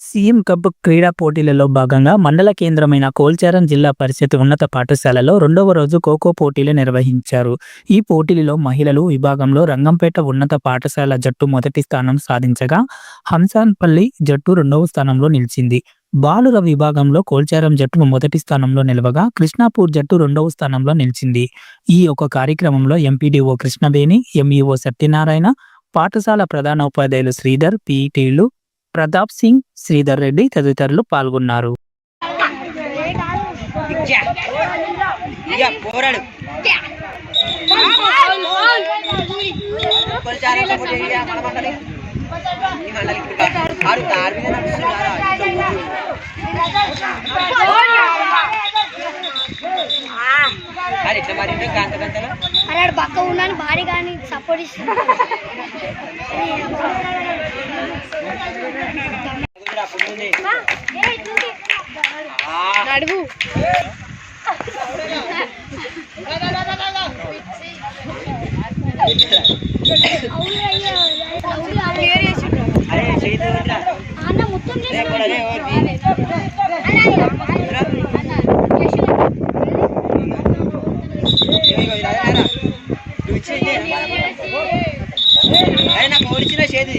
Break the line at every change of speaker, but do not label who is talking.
CM cup క్రీడా పోటీలలో భాగంగా మండల కేంద్రమైన కోల్చారం జిల్లా పరిషత్ ఉన్నత పాఠశాలలో రెండవ రోజు ఖోఖో పోటీలు నిర్వహించారు. ఈ పోటీలలో మహిళలు విభాగంలో రంగంపేట ఉన్నత పాఠశాల జట్టు మొదటి స్థానం సాధించగా హంసాన్పల్లి జట్టు రెండవ స్థానంలో నిలిచింది. బాలుర విభాగంలో కోల్చారం జట్టు మొదటి స్థానంలో నిలవగా కృష్ణాపూర్ జట్టు రెండవ స్థానంలో నిలిచింది. ఈ ఒక కార్యక్రమంలో ఎంపీడీఓ కృష్ణవేణి ఎంఈఓ సత్యనారాయణ పాఠశాల ప్రధానోపాధ్యాయులు శ్రీధర్ పీఈటీలు ప్రతాప్ సింగ్ శ్రీధర్ రెడ్డి తదితరులు పాల్గొన్నారు.
ఇచ్చా. ఇక పోరాడు కొంచెం చాలా సపోర్ట్ చేయి,
నడువు. అన్న మొత్తం.
నువ్వు ఓడిచిన చేతి